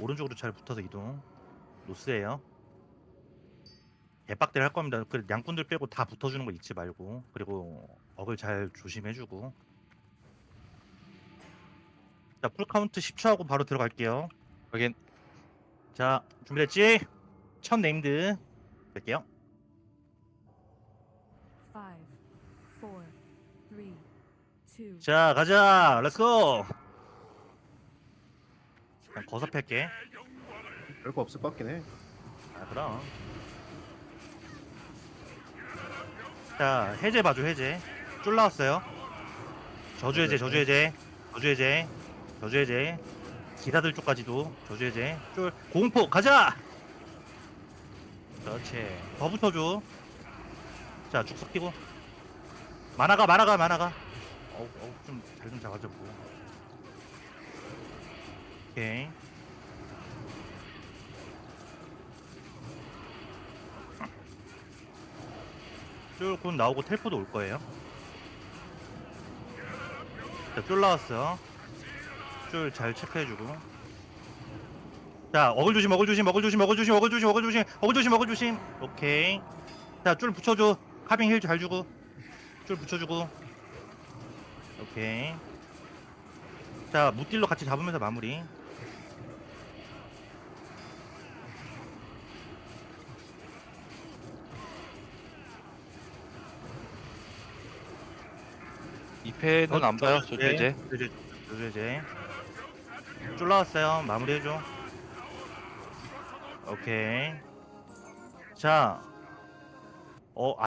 오른쪽으로 잘 붙어서 이동. 노스예요. 개빡대를 할 겁니다. 그 양꾼들 빼고 다 붙어주는 거 잊지 말고 그리고 어글 잘 조심해주고. 자, 풀 카운트 10초 하고 바로 들어갈게요. 확인. 자, 준비됐지? 첫 네임드 뺄게요. Five, four, three, two, 자, 가자. 렛츠고. 그냥 거서 팰게. 별거 없을 것 같긴 해. 아, 그럼. 자, 해제 봐줘, 해제. 쫄 나왔어요. 저주 해제, 저주 해제. 저주 해제. 저주 해제. 기사들 쪽까지도 저주 해제. 쫄, 공포, 가자! 그렇지. 더 붙어줘. 자, 쭉 섞이고. 만화가, 만화가, 만화가. 어우, 어우, 좀, 잘좀 잡아줘, 뭐. 오케이. 쫄곧 나오고 텔포도 올 거예요. 자, 쫄 나왔어. 쫄 잘 체크해주고. 자, 어글 조심, 어글 조심, 어글 조심, 어글 조심, 어글 조심, 어글 조심, 어글 조심, 어글 조심. 오케이. 자, 쫄 붙여줘. 카빙 힐 잘 주고. 쫄 붙여주고. 오케이. 자, 무딜로 같이 잡으면서 마무리. 이 패는 안 봐요. 저 이제. 조제, 조제. 쫄 나왔어요. 마무리해줘. 오케이. 자, 어,